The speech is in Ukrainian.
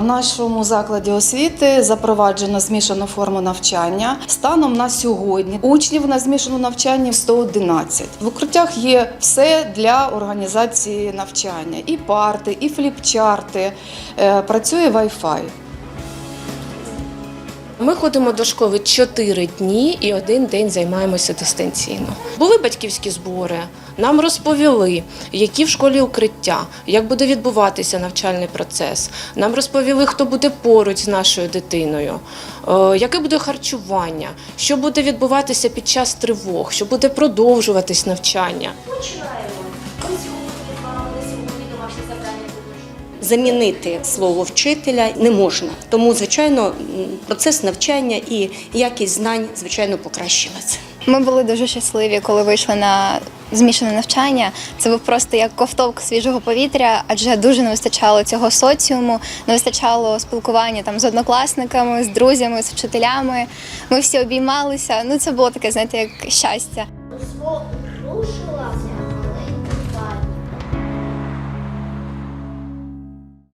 нашому закладі освіти запроваджено змішану форму навчання. Станом на сьогодні учнів на змішану навчання 111. В укриттях є все для організації навчання: і парти, і фліпчарти. Е, Працює Wi-Fi. Ми ходимо до школи 4 дні і один день займаємося дистанційно. Були батьківські збори, нам розповіли, які в школі укриття, як буде відбуватися навчальний процес. Нам розповіли, хто буде поруч з нашою дитиною, е, яке буде харчування, що буде відбуватися під час тривог, що буде продовжуватись навчання. Замінити слово вчителя не можна. Тому, звичайно, процес навчання і якість знань, звичайно, покращилася. Ми були дуже щасливі, коли вийшли на змішане навчання. Це був просто як ковтовк свіжого повітря, адже дуже не вистачало цього соціуму, не вистачало спілкування там з однокласниками, з друзями, з вчителями. Ми всі обіймалися. Ну це було таке, знаєте, як щастя. Рушилася